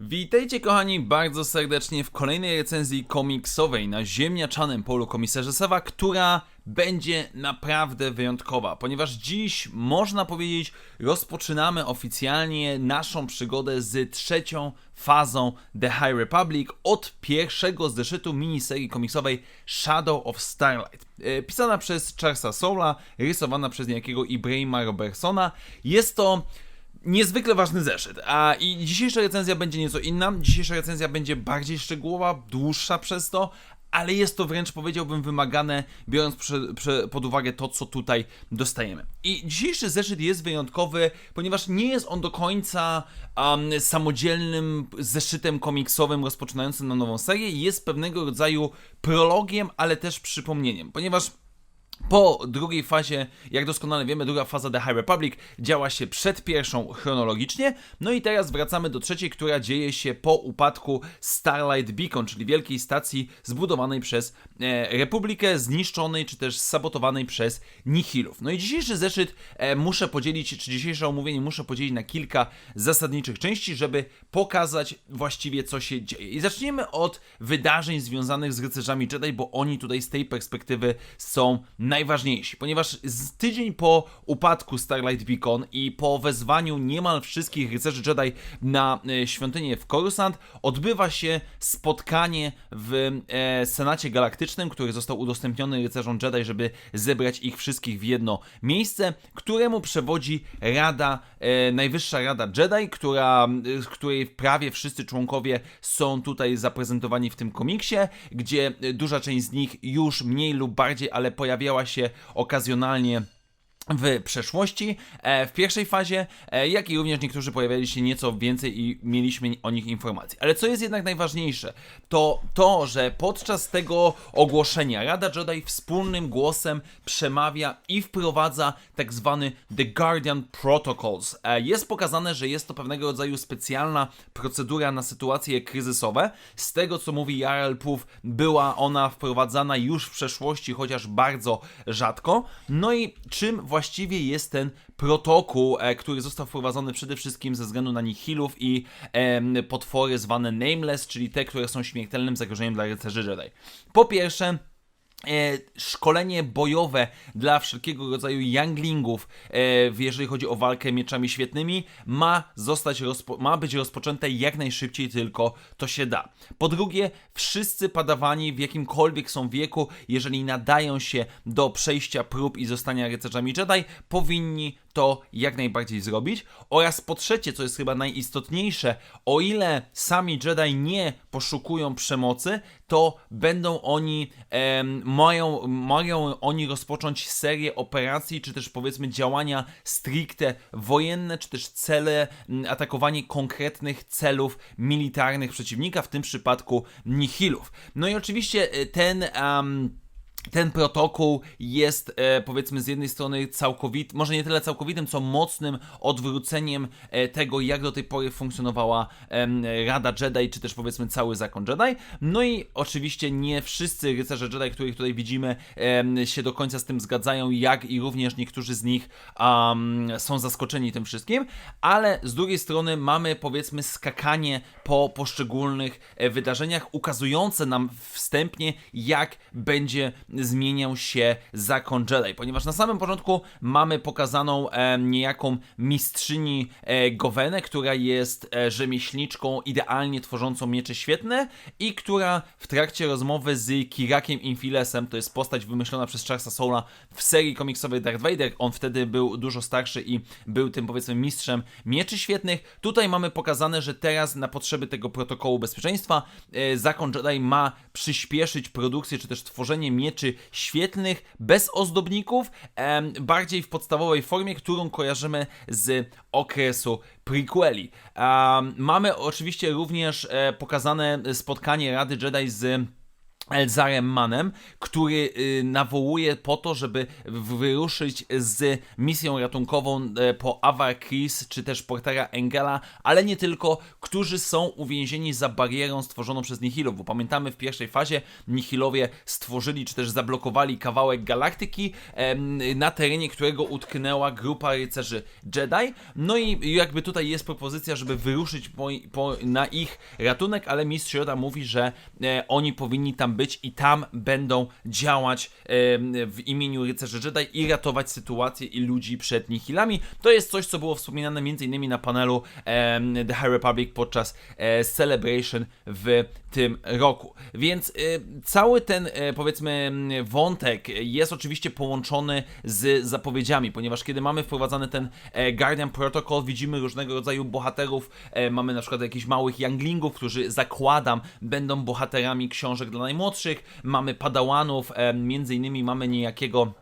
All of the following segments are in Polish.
Witajcie kochani bardzo serdecznie w kolejnej recenzji komiksowej na ziemniaczanym polu komisarza Sewa, która będzie naprawdę wyjątkowa, ponieważ dziś można powiedzieć rozpoczynamy oficjalnie naszą przygodę z trzecią fazą The High Republic od pierwszego zeszytu miniserii komiksowej Shadow of Starlight. E, Pisana przez Charlesa Soula, rysowana przez niejakiego Ibrahima Robertsona. Jest to niezwykle ważny zeszyt. A i dzisiejsza recenzja będzie nieco inna. Dzisiejsza recenzja będzie bardziej szczegółowa, dłuższa przez to, ale jest to wręcz powiedziałbym wymagane, biorąc prze, prze, pod uwagę to, co tutaj dostajemy. I dzisiejszy zeszyt jest wyjątkowy, ponieważ nie jest on do końca um, samodzielnym zeszytem komiksowym rozpoczynającym na nową serię. Jest pewnego rodzaju prologiem, ale też przypomnieniem, ponieważ po drugiej fazie, jak doskonale wiemy, druga faza The High Republic działa się przed pierwszą chronologicznie, no i teraz wracamy do trzeciej, która dzieje się po upadku Starlight Beacon, czyli wielkiej stacji zbudowanej przez e, Republikę, zniszczonej czy też sabotowanej przez Nihilów. No i dzisiejszy zeszyt e, muszę podzielić, czy dzisiejsze omówienie muszę podzielić na kilka zasadniczych części, żeby pokazać właściwie co się dzieje. I zaczniemy od wydarzeń związanych z rycerzami Jedi, bo oni tutaj z tej perspektywy są najważniejsi, ponieważ z tydzień po upadku Starlight Beacon i po wezwaniu niemal wszystkich rycerzy Jedi na e, świątynię w Coruscant odbywa się spotkanie w e, Senacie Galaktycznym, który został udostępniony rycerzom Jedi, żeby zebrać ich wszystkich w jedno miejsce, któremu przewodzi Rada, e, Najwyższa Rada Jedi, która, z której prawie wszyscy członkowie są tutaj zaprezentowani w tym komiksie, gdzie duża część z nich już mniej lub bardziej, ale pojawiała się okazjonalnie w przeszłości, e, w pierwszej fazie, e, jak i również niektórzy pojawiali się nieco więcej i mieliśmy o nich informacji. Ale co jest jednak najważniejsze, to to, że podczas tego ogłoszenia Rada Jedi wspólnym głosem przemawia i wprowadza tak zwany The Guardian Protocols. E, Jest pokazane, że jest to pewnego rodzaju specjalna procedura na sytuacje kryzysowe. Z tego, co mówi Jarl Puf, była ona wprowadzana już w przeszłości, chociaż bardzo rzadko. No i czym właściwie jest ten protokół, e, który został wprowadzony przede wszystkim ze względu na nihilów i potwory zwane Nameless, czyli te, które są śmiertelnym zagrożeniem dla rycerzy Jedi. Po pierwsze, szkolenie bojowe dla wszelkiego rodzaju younglingów, e, jeżeli chodzi o walkę mieczami świetnymi, ma zostać ma być rozpoczęte jak najszybciej tylko to się da. Po drugie, wszyscy padawani w jakimkolwiek są wieku, jeżeli nadają się do przejścia prób i zostania rycerzami Jedi, powinni to jak najbardziej zrobić. Oraz po trzecie, co jest chyba najistotniejsze, o ile sami Jedi nie poszukują przemocy, to będą oni, em, mają, mają oni rozpocząć serię operacji, czy też powiedzmy działania stricte wojenne, czy też cele, atakowanie konkretnych celów militarnych przeciwnika, w tym przypadku Nihilów. No i oczywiście e, ten... em, ten protokół jest e, powiedzmy z jednej strony całkowitym, może nie tyle całkowitym, co mocnym odwróceniem e, tego, jak do tej pory funkcjonowała em, Rada Jedi, czy też powiedzmy cały zakon Jedi. No i oczywiście nie wszyscy rycerze Jedi, których tutaj widzimy, się do końca z tym zgadzają, jak i również niektórzy z nich am, są zaskoczeni tym wszystkim, ale z drugiej strony mamy powiedzmy skakanie po poszczególnych e, wydarzeniach, ukazujące nam wstępnie, jak będzie zmieniał się zakon Jedi, ponieważ na samym początku mamy pokazaną e, niejaką mistrzyni e, Gowenę, która jest e, rzemieślniczką idealnie tworzącą miecze świetne i która w trakcie rozmowy z Kirakiem Infilesem, to jest postać wymyślona przez Charlesa Soula w serii komiksowej Darth Vader, on wtedy był dużo starszy i był tym powiedzmy mistrzem mieczy świetnych. Tutaj mamy pokazane, że teraz na potrzeby tego protokołu bezpieczeństwa e, zakon Jedi ma przyspieszyć produkcję czy też tworzenie mieczy świetlnych bez ozdobników, bardziej w podstawowej formie, którą kojarzymy z okresu prequeli. Mamy oczywiście również e, pokazane spotkanie Rady Jedi z Elzarem Manem, który y, nawołuje po to, żeby wyruszyć z misją ratunkową e, po Avar Kris, czy też Portera Engela, ale nie tylko, którzy są uwięzieni za barierą stworzoną przez Nihilów, bo pamiętamy w pierwszej fazie Nihilowie stworzyli, czy też zablokowali kawałek galaktyki, na terenie którego utknęła grupa rycerzy Jedi, no i jakby tutaj jest propozycja, żeby wyruszyć po, po, na ich ratunek, ale mistrz Yoda mówi, że e, oni powinni tam być i tam będą działać w imieniu rycerzy Jedi i ratować sytuację i ludzi przed nihilami. To jest coś, co było wspominane m.in. na panelu The High Republic podczas e, Celebration w tym roku. Więc e, cały ten, e, powiedzmy, wątek jest oczywiście połączony z zapowiedziami, ponieważ kiedy mamy wprowadzany ten Guardian Protocol, widzimy różnego rodzaju bohaterów, mamy na przykład jakichś małych younglingów, którzy zakładam będą bohaterami książek dla najmłodszych, mamy padałanów, e, między innymi mamy niejakiego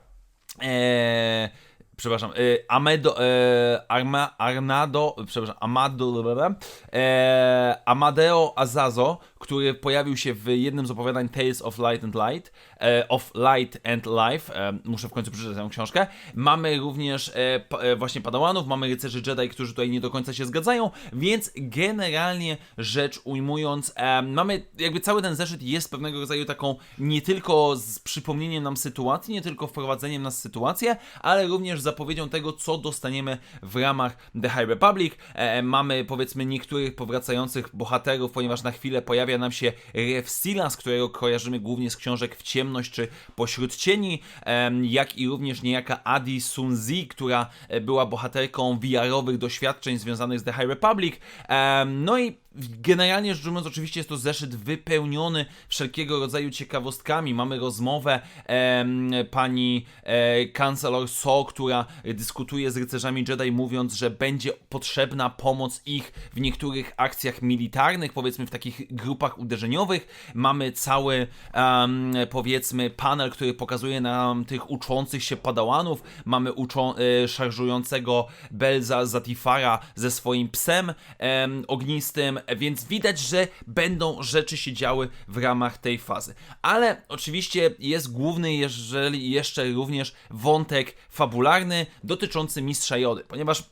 e, przepraszam, e, Amedo, e, Arma, Arnado, przepraszam, Amado, e, Amadeo Azazo, który pojawił się w jednym z opowiadań Tales of Light and Light, e, of Light and Life, e, muszę w końcu przeczytać tę książkę. Mamy również e, właśnie padałanów, mamy rycerzy Jedi, którzy tutaj nie do końca się zgadzają, więc generalnie rzecz ujmując, mamy jakby cały ten zeszyt jest pewnego rodzaju taką nie tylko z przypomnieniem nam sytuacji, nie tylko wprowadzeniem nas w sytuację, ale również zapowiedzią tego, co dostaniemy w ramach The High Republic. Mamy powiedzmy niektórych powracających bohaterów, ponieważ na chwilę pojawia nam się Rev Silas, którego kojarzymy głównie z książek W ciemność czy Pośród cieni, jak i również niejaka Adi Sunzi, która e, była bohaterką VR-owych doświadczeń związanych z The High Republic. No i Generalnie rzecz ujmując, oczywiście jest to zeszyt wypełniony wszelkiego rodzaju ciekawostkami. Mamy rozmowę em, pani e, kancler So, która dyskutuje z rycerzami Jedi, mówiąc, że będzie potrzebna pomoc ich w niektórych akcjach militarnych, powiedzmy w takich grupach uderzeniowych. Mamy cały, em, powiedzmy, panel, który pokazuje nam tych uczących się padałanów. Mamy uczą, e, szarżującego Belza Zatifara ze swoim psem em, ognistym, więc widać, że będą rzeczy się działy w ramach tej fazy. Ale oczywiście jest główny, jeżeli jeszcze również wątek fabularny dotyczący Mistrza Jody, ponieważ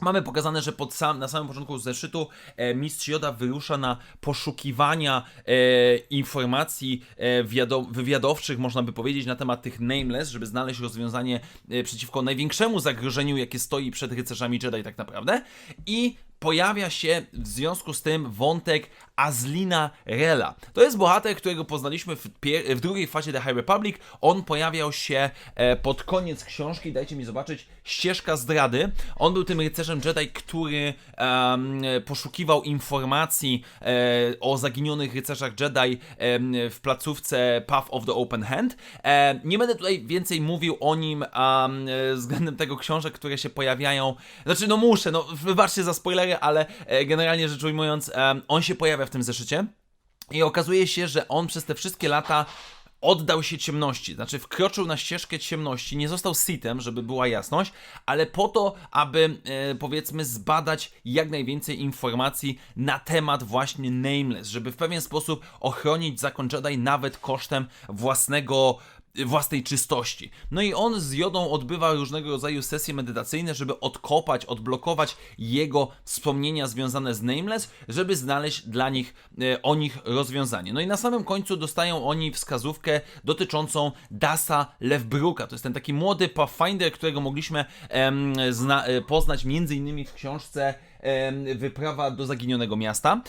Mamy pokazane, że pod sam, na samym początku zeszytu e, mistrz Joda wyrusza na poszukiwania e, informacji e, wiado- wywiadowczych, można by powiedzieć, na temat tych Nameless, żeby znaleźć rozwiązanie e, przeciwko największemu zagrożeniu, jakie stoi przed rycerzami Jedi tak naprawdę. I pojawia się w związku z tym wątek Azlina Rela. To jest bohater, którego poznaliśmy w, w drugiej fazie The High Republic. On pojawiał się e, pod koniec książki, dajcie mi zobaczyć, Ścieżka Zdrady. On był tym rycerzem Jedi, który em, poszukiwał informacji e, o zaginionych rycerzach Jedi w placówce Path of the Open Hand. E, nie będę tutaj więcej mówił o nim e, względem tego książek, które się pojawiają. Znaczy, no muszę, no wybaczcie za spoilery, ale e, generalnie rzecz ujmując, on się pojawia w tym zeszycie. I okazuje się, że on przez te wszystkie lata oddał się ciemności, znaczy wkroczył na ścieżkę ciemności, nie został Sithem, żeby była jasność, ale po to, aby e, powiedzmy zbadać jak najwięcej informacji na temat właśnie Nameless, żeby w pewien sposób ochronić zakon Jedi nawet kosztem własnego własnej czystości. No i on z Jodą odbywa różnego rodzaju sesje medytacyjne, żeby odkopać, odblokować jego wspomnienia związane z Nameless, żeby znaleźć dla nich, e, o nich rozwiązanie. No i na samym końcu dostają oni wskazówkę dotyczącą Dasa Lewbruka. To jest ten taki młody Pathfinder, którego mogliśmy em, zna, e, poznać między innymi w książce Wyprawa do zaginionego miasta,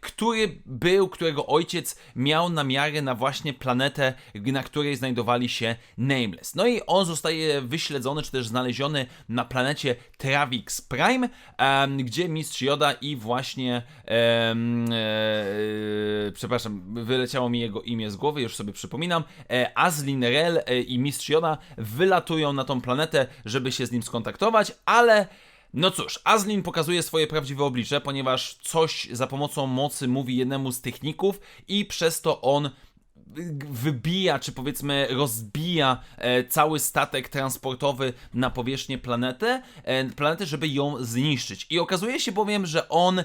który był, którego ojciec miał namiary na właśnie planetę, na której znajdowali się Nameless. No i on zostaje wyśledzony, czy też znaleziony na planecie Travix Prime, gdzie mistrz Joda i właśnie e, przepraszam, wyleciało mi jego imię z głowy, już sobie przypominam, e, Azlin Rel e, i mistrz Joda wylatują na tą planetę, żeby się z nim skontaktować, ale no cóż, Azlin pokazuje swoje prawdziwe oblicze, ponieważ coś za pomocą mocy mówi jednemu z techników i przez to on wybija, czy powiedzmy rozbija e, cały statek transportowy na powierzchnię planety, e, planety, żeby ją zniszczyć. I okazuje się bowiem, że on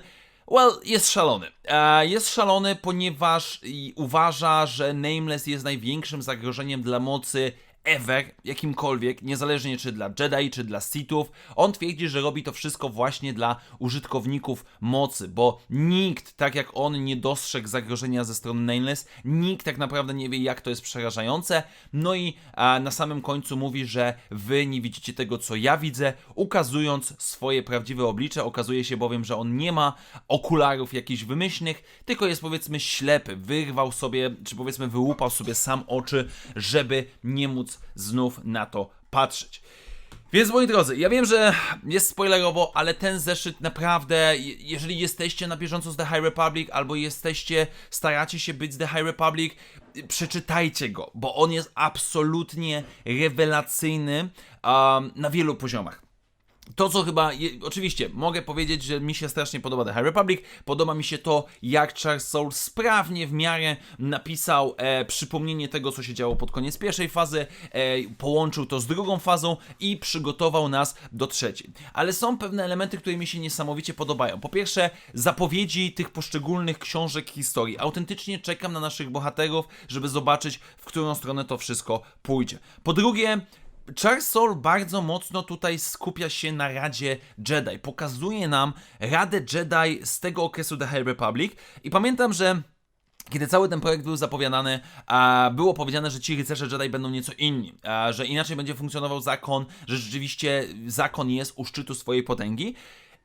Well, jest szalony. E, Jest szalony, ponieważ uważa, że Nameless jest największym zagrożeniem dla mocy ever, jakimkolwiek, niezależnie czy dla Jedi, czy dla Sithów. On twierdzi, że robi to wszystko właśnie dla użytkowników mocy, bo nikt, tak jak on, nie dostrzegł zagrożenia ze strony Nameless, nikt tak naprawdę nie wie, jak to jest przerażające. No i a, na samym końcu mówi, że wy nie widzicie tego, co ja widzę, ukazując swoje prawdziwe oblicze. Okazuje się bowiem, że on nie ma okularów jakichś wymyślnych, tylko jest powiedzmy ślepy. Wyrwał sobie, czy powiedzmy wyłupał sobie sam oczy, żeby nie móc znów na to patrzeć. Więc moi drodzy, ja wiem, że jest spoilerowo, ale ten zeszyt naprawdę, je- jeżeli jesteście na bieżąco z The High Republic, albo jesteście, staracie się być z The High Republic, przeczytajcie go, bo on jest absolutnie rewelacyjny um, na wielu poziomach. To, co chyba, je, oczywiście, mogę powiedzieć, że mi się strasznie podoba The High Republic. Podoba mi się to, jak Charles Soule sprawnie w miarę napisał e, przypomnienie tego, co się działo pod koniec pierwszej fazy, e, połączył to z drugą fazą i przygotował nas do trzeciej. Ale są pewne elementy, które mi się niesamowicie podobają. Po pierwsze, zapowiedzi tych poszczególnych książek historii. Autentycznie czekam na naszych bohaterów, żeby zobaczyć, w którą stronę to wszystko pójdzie. Po drugie, Charles Soule bardzo mocno tutaj skupia się na Radzie Jedi. Pokazuje nam Radę Jedi z tego okresu The High Republic i pamiętam, że kiedy cały ten projekt był zapowiadany, było powiedziane, że ci rycerze Jedi będą nieco inni, że inaczej będzie funkcjonował zakon, że rzeczywiście zakon jest u szczytu swojej potęgi.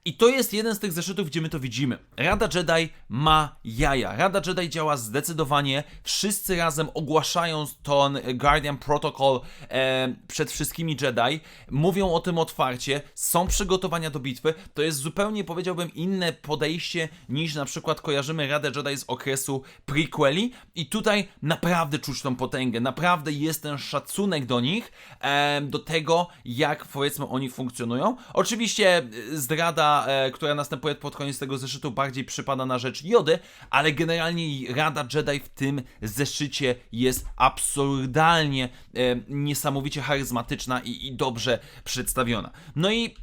I to jest jeden z tych zeszytów, gdzie my to widzimy. Rada Jedi ma jaja. Rada Jedi działa zdecydowanie. Wszyscy razem ogłaszają ten Guardian Protocol e, przed wszystkimi Jedi. Mówią o tym otwarcie. Są przygotowania do bitwy. To jest zupełnie, powiedziałbym, inne podejście niż na przykład kojarzymy Radę Jedi z okresu prequeli. I tutaj naprawdę czuć tą potęgę. Naprawdę jest ten szacunek do nich, e, do tego, jak powiedzmy oni funkcjonują. Oczywiście e, zdrada, e, która następuje pod koniec tego zeszytu, bardziej przypada na rzecz Jody, ale generalnie Rada Jedi w tym zeszycie jest absurdalnie e, niesamowicie charyzmatyczna i, i dobrze przedstawiona. No i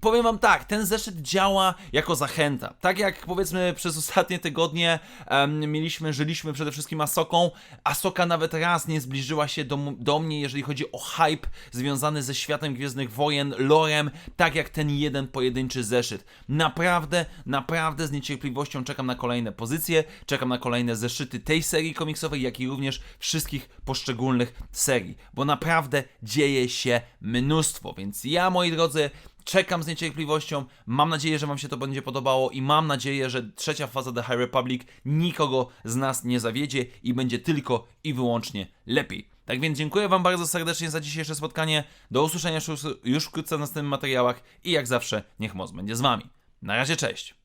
powiem wam tak, ten zeszyt działa jako zachęta. Tak jak powiedzmy przez ostatnie tygodnie em, mieliśmy, żyliśmy przede wszystkim Asoką. Asoka nawet raz nie zbliżyła się do, do mnie, jeżeli chodzi o hype związany ze światem Gwiezdnych Wojen, lorem, tak jak ten jeden pojedynczy zeszyt. Naprawdę, naprawdę z niecierpliwością czekam na kolejne pozycje, czekam na kolejne zeszyty tej serii komiksowej, jak i również wszystkich poszczególnych serii, bo naprawdę dzieje się mnóstwo, więc ja, moi drodzy, Czekam z niecierpliwością. Mam nadzieję, że Wam się to będzie podobało i mam nadzieję, że trzecia faza The High Republic nikogo z nas nie zawiedzie i będzie tylko i wyłącznie lepiej. Tak więc dziękuję Wam bardzo serdecznie za dzisiejsze spotkanie. Do usłyszenia już, wkrótce w następnych materiałach i jak zawsze niech moc będzie z Wami. Na razie, cześć!